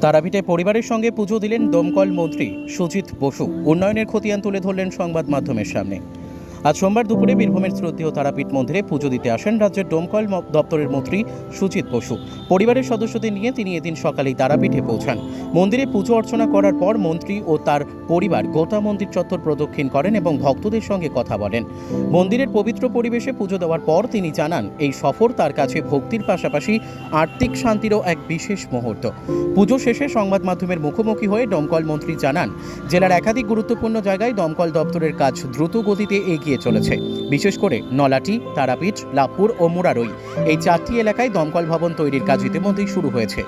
তারাপীঠে পরিবারের সঙ্গে পুজো দিলেন দমকল মন্ত্রী সুজিত বসু। উন্নয়নের খতিয়ান তুলে ধরলেন সংবাদ মাধ্যমের সামনে। আজ সোমবার দুপুরে বীরভূমের শ্রদ্ধেয় তারাপীঠ মন্দিরে পুজো দিতে আসেন রাজ্যের দমকল ম- দপ্তরের মন্ত্রী সুজিত বসু। পরিবারের সদস্যদের নিয়ে তিনি এদিন সকালেই তারাপীঠে পৌঁছান। মন্দিরে পুজো অর্চনা করার পর মন্ত্রী ও তার পরিবার গোটা মন্দির চত্বর প্রদক্ষিণ করেন এবং ভক্তদের সঙ্গে কথা বলেন। মন্দিরের পবিত্র পরিবেশে পুজো দেওয়ার পর তিনি জানান, এই সফর তার কাছে ভক্তির পাশাপাশি আর্থিক শান্তিরও এক বিশেষ মুহূর্ত। পুজো শেষে সংবাদ মাধ্যমের মুখোমুখি হয়ে দমকল মন্ত্রী জানান, জেলার একাধিক গুরুত্বপূর্ণ জায়গায় দমকল দপ্তরের কাজ দ্রুত গতিতে এগিয়ে চলেছে। বিশেষ করে নলাটি, তারাপীঠ লাপুর ও মুরারই। এই চারটি এলাকায় দমকল ভবন তৈরির কাজ ইতিমধ্যেই শুরু হয়েছে।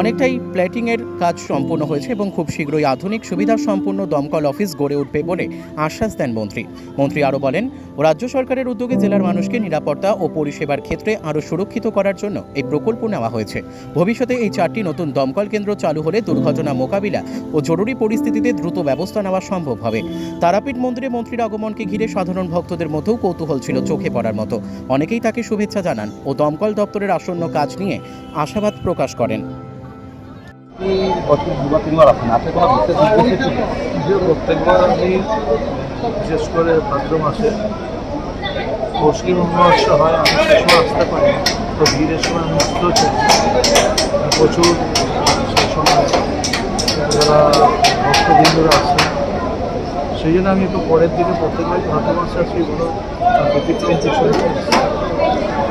অনেকটাই প্ল্যাটিংয়ের কাজ সম্পূর্ণ হয়েছে এবং খুব শীঘ্রই আধুনিক সুবিধা সম্পূর্ণ দমকল অফিস গড়ে উঠবে বলে আশ্বাস দেন মন্ত্রী। মন্ত্রী আরও বলেন, রাজ্য সরকারের উদ্যোগে জেলার মানুষকে নিরাপত্তা ও পরিষেবার ক্ষেত্রে আরও সুরক্ষিত করার জন্য এই প্রকল্প নেওয়া হয়েছে। ভবিষ্যতে এই চারটি নতুন দমকল কেন্দ্র চালু হলে দুর্ঘটনা মোকাবিলা ও জরুরি পরিস্থিতিতে দ্রুত ব্যবস্থা নেওয়া সম্ভব হবে। তারাপীঠ মন্দিরে মন্ত্রীর আগমনকে ঘিরে সাধারণ ভক্তদের মধ্যেও কৌতূহল ছিল চোখে পড়ার মতো। অনেকেই তাকে শুভেচ্ছা জানান ও দমকল দপ্তরের আসন্ন কাজ নিয়ে আশাবাদ প্রকাশ করেন। যে প্রত্যেকবার আমি বিশেষ করে ভাদ্র মাসে মুসলিম অমাবস্যা হয় আমি সে সময় আসতে পারি তো ভিড়ের সময় আমি আসতেও চাই প্রচুর সেই সময় যারা ভক্তবৃন্দরা আসে সেই জন্য আমি একটু পরের দিকে প্রত্যেকবার ভাদ্র মাসে আসি এগুলো কিছু চাইছি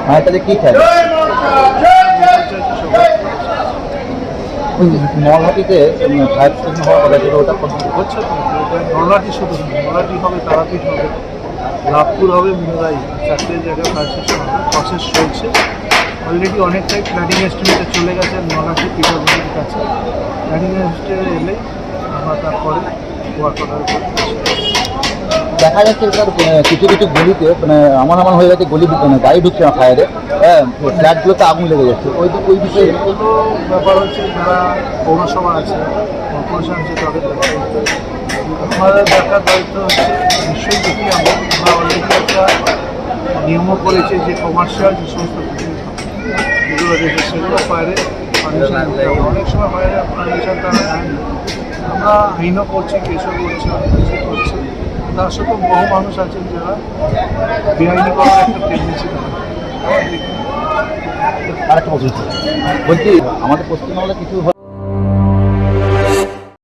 মায়ের কাছে কী চাই ওই মলহাটিতে ফায়ার স্টেশন হওয়ার কথা ছিল ওটা কমপ্লিট হচ্ছে তো শুধু না হবে, তারাপীঠ হবে, লাভপুর হবে মুরাই চারটে জায়গায় ফায়ার স্টেশন হবে প্রসেস চলছে। অলরেডি অনেকটাই প্ল্যানিং এস্টিমেটে চলে গেছে নলাটি পিঠাগুলির কাছে। প্ল্যানিং এস্টিমেটে এলেই আমরা তারপরে ওয়ার্ক অর্ডার করতে দেখা যাচ্ছে স্যার কিছু কিছু গলিতে মানে আমার আমার হয়ে গেছে গলি মানে গাড়ি ঢুকছে না ফায়ারে। হ্যাঁ ফ্ল্যাটগুলোতে আগুন লেগে যাচ্ছে। ওই ওই বিষয়ে এগুলো ব্যাপার হচ্ছে যারা পৌরসভা আছে আছে, তাদের আমাদের দেখার দায়িত্ব হচ্ছে নিশ্চয়ই দেখি আমরা অলরেডি একটা নিয়মও করেছে যে কমার্শিয়াল যে সমস্ত যেগুলো রয়েছে, সেগুলো ফায়ারে অনেক সময় ফায়ারে আমরা আইনও করছি কেসও করছি, অনেক কিছু করছি। তার সাথে বহু মানুষ আছেন যারা বেআইনি করার একটা টেন্ডেন্সি বলছি আমাদের পশ্চিমবঙ্গে কিছু